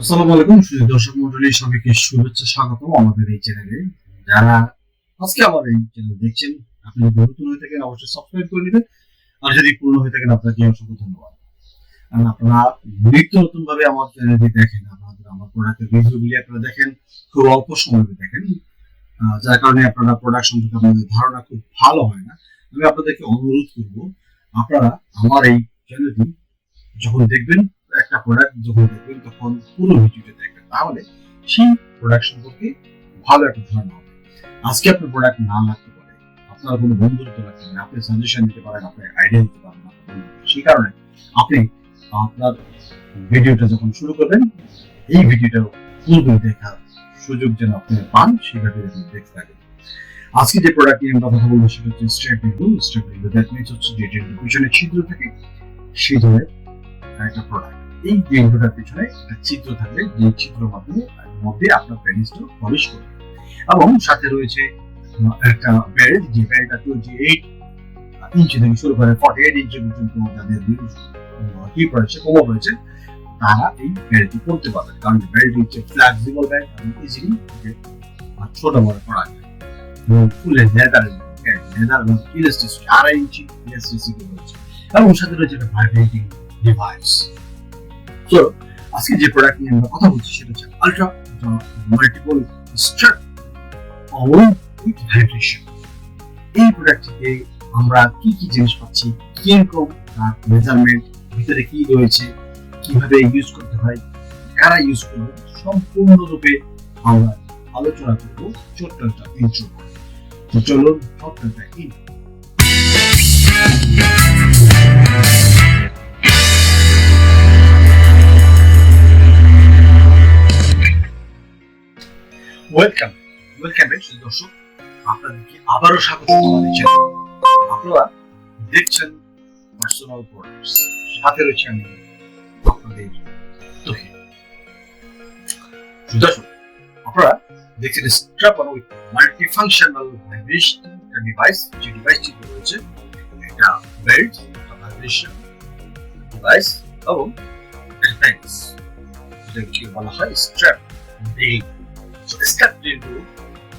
আসসালামু আলাইকুম শুধু দর্শক মন্ডলী, সবাইকে শুভেচ্ছা স্বাগতম আমাদের এই চ্যানেলে। যারা আজকে আমার এই চ্যানেল দেখছেন, আপনি যদি নতুন হয়ে থাকেন, অবশ্যই সাবস্ক্রাইব করে নেবেন। আর যদি পুরনো হয়ে থাকেন, আপনাকে অসংখ্য ধন্যবাদ। কারণ আপনারা নিত্য নতুন ভাবে আমার চ্যানেলটি দেখেন আমাদের আমার প্রোডাক্টের রিভিউগুলি আপনারা দেখেন, খুব অল্প সময়ে দেখেন। যার কারণে আপনারা প্রোডাক্ট সম্পর্কে আপনাদের ধারণা খুব ভালো হয় না। আমি আপনাদেরকে অনুরোধ করব, আপনারা আমার এই চ্যানেলটি যখন দেখবেন একটা প্রোডাক্ট যখন দেখবেন, তখন পুরো ভিডিওটা দেখবেন। তাহলে সেই প্রোডাক্ট সম্পর্কে ভালো একটা ধারণা হবে। আজকে আপনার প্রোডাক্ট না লাগতে পারে, আপনার কোনো বন্ধুত্ব লাগতে পারে, আপনি সাজেশন দিতে পারেন আপনি আইডিয়া দিতে পারেন সেই কারণে আপনি আপনার ভিডিওটা যখন শুরু করবেন, এই ভিডিওটা পূর্বে দেখার সুযোগ যেন আপনি পান, সেভাবে আপনি দেখতে থাকেন। আজকে যে প্রোডাক্ট নিয়ে আমরা কথা বলব, সেটা হচ্ছে strap review strap review that means হচ্ছে যেটির পিছনে ছিদ্র থাকে, সেই ধরনের একটা প্রোডাক্ট এই গেমটার পিছনে একটা চিত্র থাকবে যে চিত্রের মাধ্যমে মধ্যে আপনার প্যানিসটা প্রবেশ করবে। এবং সাথে রয়েছে একটা ব্যারেল যে ব্যারেলটা টোয়েন্টি এইট ইঞ্চি থেকে শুরু করে ফর্টি এইট ইঞ্চি পর্যন্ত যাদের হিপ রয়েছে কোমর রয়েছে তারা এই ব্যারেলটি করতে পারবে। কারণ ব্যারেলটি হচ্ছে ফ্লেক্সিবল ব্যারেল এবং ইজিলি ছোট বড় করা যায়। ফুলে লেদার লেদার এবং ইলাস্টিসিটি আড়াই ইঞ্চি ইলাস্টিসিটি এবং সাথে রয়েছে একটা ভাইব্রেটিং ডিভাইস তো আজকে যে প্রোডাক্ট নিয়ে আমরা কথা বলছি সেটা হচ্ছে ultra multiple strap all with hydration এই প্রোডাক্টটিতে আমরা কি কি জিনিস পাচ্ছি, কীরকম তার মেজারমেন্ট ভিতরে কি রয়েছে, কীভাবে ইউজ করতে হয়, কারা ইউজ করবে সম্পূর্ণরূপে আমরা আলোচনা করব ছোট্ট একটা ইন্ট্রো চলুন, ছোট্ট একটা intro। ওয়েলকাম ওয়েলকাম দর্শক। আপনাদেরকে আবারও স্বাগত আমাদের আপনারা দেখছেন পার্সোনাল প্রোডাক্টস সাথে রয়েছে আমি আপনাদের তহিদ দর্শক, আপনারা দেখছেন strap on with multi functional vibration device যে ডিভাইসটি রয়েছে, একটা বেল্ট ভাইব্রেশন ডিভাইস এবং একটা প্যান্টস যেটাকে বলা হয় স্ট্র্যাপ বেল্ট স্টার্ট রিভিউ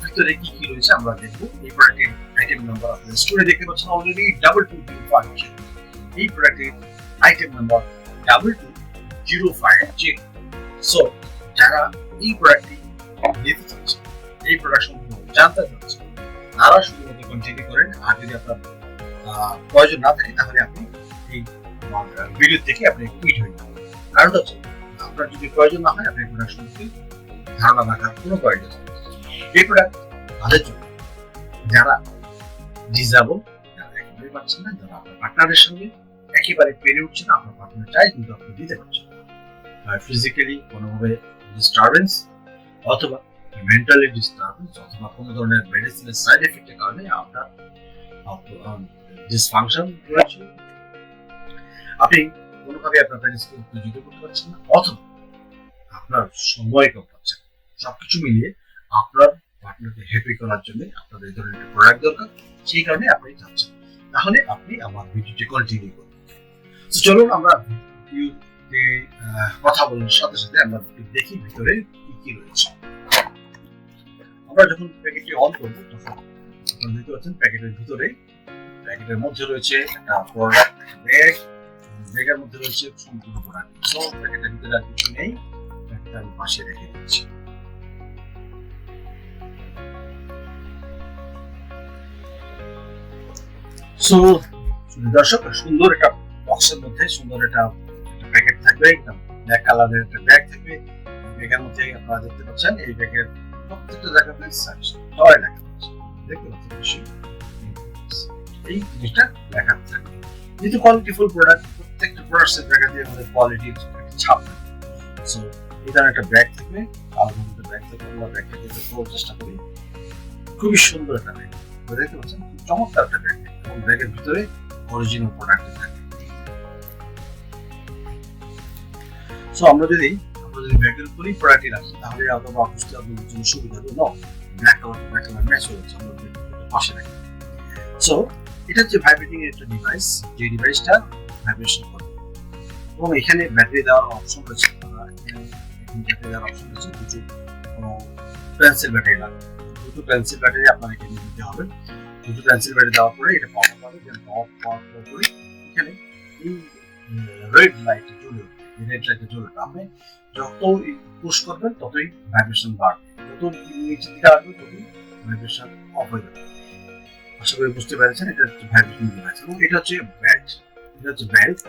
ভিতরে কি কি রয়েছে আমরা দেখব। এই প্রোডাক্টের আইটেম নাম্বার আপনাদের স্টোরে দেখতে পাচ্ছেন already double two zero five এই প্রোডাক্টের item number double two zero five zero so যারা এই প্রোডাক্টটি নিতে চাচ্ছেন, এই প্রোডাক্ট সম্পর্কে জানতে চাচ্ছেন, তারা শুধুমাত্র কন্টিনিউ করেন। আর যদি আপনার প্রয়োজন না থাকে, তাহলে আপনি এই ভিডিও থেকে আপনি কুইট হয়ে যাবেন। কারণ হচ্ছে, আপনার যদি প্রয়োজন না হয়, আপনি প্রোডাক্ট সম্পর্কে ধারণা রাখার কোনো প্রয়োজন এই প্রোডাক্ট জন্য যারা ডিজাবল যারা একেবারে পাচ্ছেন না, যারা আপনার পার্টনারের সঙ্গে একেবারে পেরে উঠছে না আপনার পার্টনার চাই, কিন্তু আপনি দিতে পারছেন না। ফিজিক্যালি কোনোভাবে ডিস্টারবেন্স অথবা মেন্টালি ডিস্টারবেন্স অথবা কোনো ধরনের মেডিসিনের সাইড এফেক্টের কারণে আপনার ডিসফাংশন রয়েছে। আপনি কোনোভাবে আপনার প্যারেন্টসকে উত্তেজিত করতে পারছেন না, অথবা আপনার সময় কম পাচ্ছেন সবকিছু মিলিয়ে আপনার পার্টনারকে হ্যাপি করার জন্য আপনার এই ধরনের একটা প্রোডাক্ট দরকার, সেই কারণে আপনি চাচ্ছেন তাহলে আপনি আমার ভিডিওটি কন্টিনিউ করুন। তো চলুন আমরা ভিডিওতে কথা বলার সাথে সাথে আমরা দেখি ভিতরে কি কি রয়েছে। আমরা যখন প্যাকেটটি অন করব, তখন আপনারা দেখতে পাচ্ছেন প্যাকেটের ভিতরে প্যাকেটের মধ্যে রয়েছে একটা প্রোডাক্ট ব্যাগ ব্যাগের মধ্যে রয়েছে সম্পূর্ণ প্রোডাক্ট সো প্যাকেটের ভিতরে আর কিছু নেই প্যাকেটটা আমি পাশে রেখে দিচ্ছি। সো দর্শক সুন্দর একটা বক্সের মধ্যে সুন্দর একটা প্যাকেট থাকবে ব্ল্যাক কালারের একটা ব্যাগ থাকবে। ব্যাগের মধ্যে আপনারা দেখতে পাচ্ছেন, এই ব্যাগের প্রত্যেকটা জায়গাতে লেখা আছে। দেখতে পাচ্ছেন? এই জিনিসটা লেখা থাকবে যেহেতু প্রোডাক্ট প্রত্যেকটা প্রোডাক্টের দিয়ে আমাদের ছাপ সো এই ধরনের একটা ব্যাগ থাকবে ব্যাগ থাকবে, আমরা ব্যাগটাকে খোলার চেষ্টা করি। খুবই সুন্দর একটা ব্যাগ দেখতে পাচ্ছেন চমৎকার একটা এবং ব্যাগের ভিতরে অরিজিনাল প্রোডাক্ট থাকে। সো আমরা যদি আমরা যদি ব্যাগের উপরেই প্রোডাক্টই রাখি, তাহলে অথবা অফিসটা আপনাদের জন্য সুবিধা না black colour black colour match হয়ে যাচ্ছে, আমরা পাশে রাখি। সো এটা হচ্ছে ভাইব্রেটিং এর একটা ডিভাইস যে ডিভাইসটা ভাইব্রেশন করে। এবং এখানে ব্যাটারি দেওয়ার অপশন রয়েছে। দুটো পেন্সিল ব্যাটারি লাগবে। দুটো পেন্সিল ব্যাটারি আপনার এখানে দিতে হবে। দুটো পেন্সিল ব্যাটারি দেওয়ার পরে এটা পাওয়ার পাবে দেন পাওয়ার পাওয়ার পরে এখানে এই রেড লাইট জ্বলে উঠবে। এই রেড লাইটে জ্বলে উঠবে। যত পুশ করবেন, ততই ভাইব্রেশন বাড়বে। যত নিচের দিকে আসবে ততই ভাইব্রেশন অফ হয়ে যাবে। আশা করি বুঝতে পেরেছেন, এটা হচ্ছে ভাইব্রেশন ডিভাইস এবং এটা হচ্ছে বেল্ট এটা হচ্ছে বেল্ট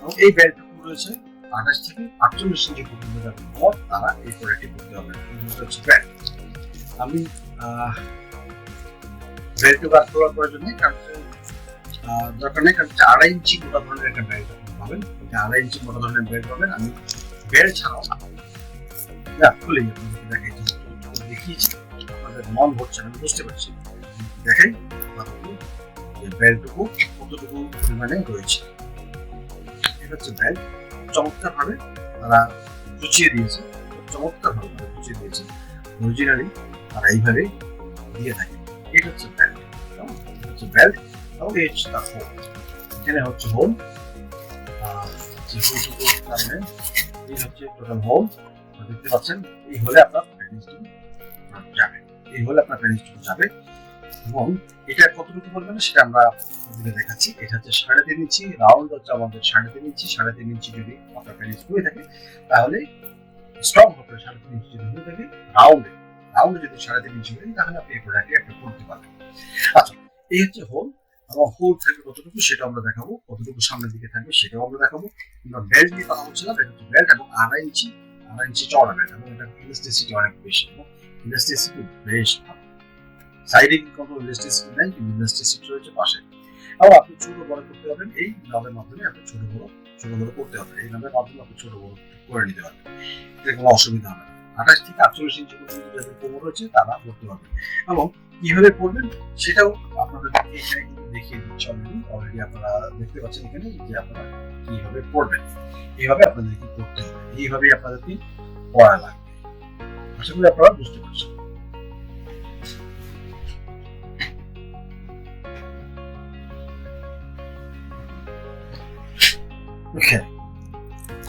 এবং এই বেল্টটুকু রয়েছে আঠাশ থেকে আটচল্লিশ ইঞ্চি পর্যন্ত যাদের পর তারা এই প্রোডাক্টটি করতে হবে। হচ্ছে বেল্ট আমি বেল্ট বার করার প্রয়োজন নেই, কারণ দরকার নেই, কারণ আড়াই ইঞ্চি মোটা ধরনের একটা আপনি পাবেন। আড়াই ইঞ্চি মোটা ধরনের বেল্ট পাবেন। আমি বেল্ট ছাড়াও না। আপনাদেরকে দেখিয়েছি আপনাদের মন ভরছে আমি বুঝতে পারছি। আপনাদেরকে বেল্টটুকু কতটুকু পরিমাণে রয়েছে। এটা হচ্ছে বেল্ট চমৎকার ভাবে তারা গুছিয়ে দিয়েছে। চমৎকার ভাবে গুছিয়ে দিয়েছে। অরিজিনালি তারা এইভাবেই দিয়ে থাকে। এটা হচ্ছে হচ্ছে বেল্ট এবং এই হচ্ছে তার হোল এখানে হচ্ছে হোলটুকুর কারণে এই হচ্ছে টোটাল হোল দেখতে পাচ্ছেন, এই হলে আপনার প্যাকেজটুকু যাবে। এই হলে আপনার প্যাকেজটুকু যাবে। এবং এটা কতটুকু পরিমাণে সেটা আমরা দেখাচ্ছি। এটা হচ্ছে সাড়ে তিন ইঞ্চি রাউন্ড হচ্ছে আমাদের সাড়ে তিন ইঞ্চি। সাড়ে তিন ইঞ্চি যদি আপনার প্যাকেজ হয়ে থাকে, তাহলে স্ট্রং হবে সাড়ে তিন ইঞ্চি যদি হয়ে থাকে রাউন্ডে রাউন্ডে যদি সাড়ে তিন ইঞ্চি হয়ে তাহলে আপনি এই প্রোডাক্টটি আপনি করতে পারবেন। আচ্ছা এই হচ্ছে হোল এবং হোল থাকবে কতটুকু সেটা আমরা দেখাবো। কতটুকু সামনের দিকে থাকবে সেটাও আমরা দেখাবো। আমরা বেল্ট নিয়ে কথা বলছিলাম, এটা হচ্ছে বেল্ট এবং আড়াই ইঞ্চি আড়াই ইঞ্চি চড়া বেল্ট এবং এটা ইলাস্টিসিটি অনেক বেশি এবং ইলাস্টিসিটি বেশ ভালো। সাইডে কোনো ইলাস্টিসিটি নাই, কিন্তু ইলাস্টিসিটি রয়েছে পাশে। এবং আপনি ছোট বড় করতে পারবেন, এই নবের মাধ্যমে আপনি ছোট বড় ছোট বড় করতে পারবেন এই নবের মাধ্যমে আপনি ছোট বড় করে নিতে পারবেন। এতে কোনো অসুবিধা হবে না। আঠাশ থেকে আটচল্লিশ ইঞ্চি পর্যন্ত যাদের কোমর রয়েছে, তারা করতে পারবেন এবং কীভাবে করবেন সেটাও আপনাদের এখানে কিন্তু দেখিয়ে দিচ্ছি অলরেডি অলরেডি আপনারা দেখতে পাচ্ছেন এখানে যে আপনারা কীভাবে পড়বেন। এইভাবে আপনাদেরকে করতে হবে। এইভাবেই আপনাদেরকে পড়া লাগবে। আশা করি আপনারা বুঝতে পারছেন।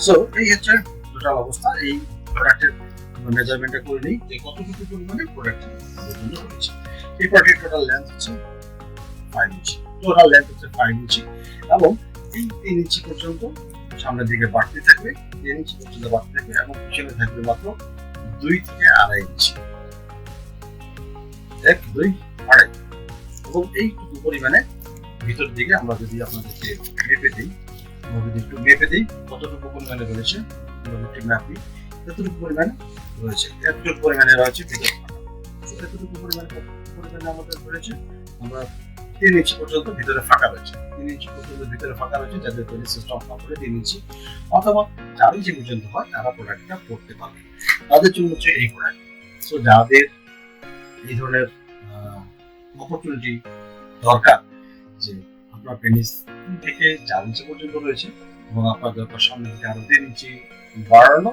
সো এই হচ্ছে টোটাল অবস্থা। এই প্রোডাক্টের মেজারমেন্টটা করে নিই যে পরিমাণে প্রোডাক্ট আমাদের জন্য রয়েছে এই প্রোডাক্টের টোটাল লেন্থ হচ্ছে ফাইভ ইঞ্চি টোটাল লেন্থ হচ্ছে ফাইভ ইঞ্চি এবং এই তিন ইঞ্চি পর্যন্ত সামনের দিকে বাড়তে থাকবে, তিন ইঞ্চি পর্যন্ত বাড়তে থাকবে এবং পিছনে থাকবে মাত্র দুই থেকে আড়াই ইঞ্চি এক, দুই, আড়াই। এবং এইটুকু পরিমাণে ভিতর দিকে আমরা যদি আপনাদেরকে মেপে দিই, আমরা যদি একটু মেপে দিই কতটুকু পরিমাণে রয়েছে, আমরা একটু এতটুকু পরিমাণে রয়েছে, এতটুকু পরিমাণে রয়েছে ভিতর এতটুকু পরিমাণে পরিমাণে আমাদের রয়েছে, আমরা তিন ইঞ্চি পর্যন্ত ভিতরে ফাঁকা রয়েছে, তিন ইঞ্চি পর্যন্ত ভিতরে ফাঁকা রয়েছে, যাদের পেনি সিস্টেম করে তিন ইঞ্চি। অথবা চার ইঞ্চি পর্যন্ত হয়, তারা প্রোডাক্টটা পড়তে পারবে। তাদের জন্য হচ্ছে এই প্রোডাক্ট সো যাদের এই ধরনের অপরচুনিটি দরকার, যে আপনার পেনিস থেকে চার ইঞ্চি পর্যন্ত রয়েছে, এবং আপনার দরকার সামনে থেকে আরও তিন ইঞ্চি বাড়ানো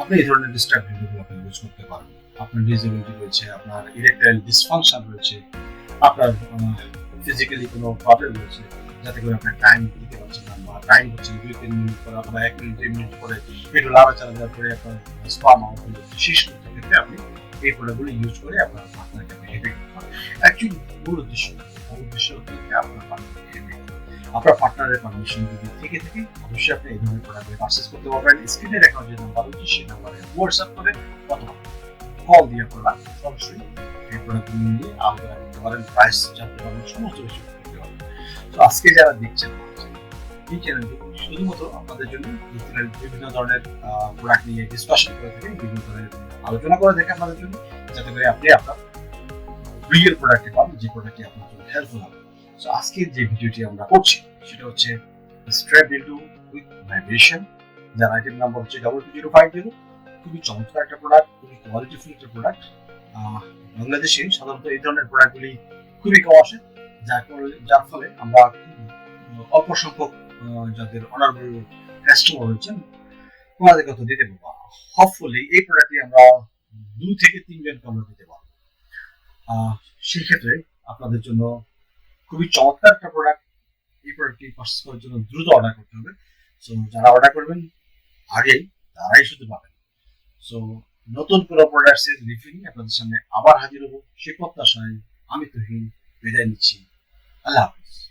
আপনি এই ধরনের ভিডিওগুলো আপনি ইউজ করতে পারেন আপনার ডিসেবিলিটি রয়েছে, আপনার ইরেকটাইল ডিসফাংশন রয়েছে, আপনার ফিজিক্যালি কোনো প্রবলেম রয়েছে, যাতে করে আপনার টাইম দিতে পারছেন না বা টাইম হচ্ছে দুই তিন মিনিট পরে অথবা এক মিনিট দুই মিনিট পরে একটু লাড়াচাড়া দেওয়ার পরে আপনার স্পাম আউট হয়ে যাচ্ছে। শেষ করতে ক্ষেত্রে আপনি এই প্রোডাক্টগুলো ইউজ করে আপনার পার্টনারকে আপনি হেল্প অ্যাকচুয়ালি মূল উদ্দেশ্য মূল উদ্দেশ্য হচ্ছে আপনার পার্টনারকে হেল্প আপনার পার্টনারের পারমিশন যদি থেকে থাকে অবশ্যই আপনি এই ধরনের প্রোডাক্টগুলো পারচেস করতে পারবেন। স্ক্রিনে দেখা যে নাম্বার হচ্ছে সেই নাম্বারে হোয়াটসঅ্যাপ করে অথবা কল দিয়ে আপনারা সরাসরি এই প্রোডাক্টগুলো নিয়ে আলোচনা করতে পারেন প্রাইস জানতে পারবেন, সমস্ত কিছু করতে পারবেন। তো আজকে যারা দেখছেন, এই চ্যানেলটি শুধুমাত্র আপনাদের জন্য বিভিন্ন ধরনের প্রোডাক্ট নিয়ে ডিসকাশন করে থাকে বিভিন্ন ধরনের আলোচনা করে থাকে আপনাদের জন্য, যাতে করে আপনি আপনার রিয়েল প্রোডাক্টটি পান, যে প্রোডাক্টটি আপনার জন্য হেল্পফুল হবে। তো আজকের যে ভিডিওটি আমরা করছি, সেটা হচ্ছে স্ট্র্যাপ ইন্টু উইথ ভাইব্রেশন যার আইটেম নাম্বার হচ্ছে double two zero five zero খুবই চমৎকার একটা প্রোডাক্ট খুবই কোয়ালিটিফুল একটা প্রোডাক্ট বাংলাদেশে সাধারণত এই ধরনের প্রোডাক্টগুলি খুবই কম আসে, যার যার ফলে আমরা অল্প সংখ্যক যাদের অনারেবল কাস্টমার রয়েছেন ওনাদেরকে তো দিতে পারব। হপফুলি এই প্রোডাক্টটি আমরা দুই থেকে তিনজনকে আমরা দিতে পারব। সেক্ষেত্রে আপনাদের জন্য খুবই চমৎকার একটা প্রোডাক্ট এই প্রোডাক্টটি পার্সেস করার জন্য দ্রুত অর্ডার করতে হবে। সো যারা অর্ডার করবেন আগেই তারাই শুধু পাবেন। সো নতুন কোনো প্রোডাক্টসের রিভিউ নিয়ে আপনাদের সামনে আবার হাজির হব। সে প্রত্যাশায় আমি তুহিন বিদায় নিচ্ছি। আল্লাহ হাফিজ।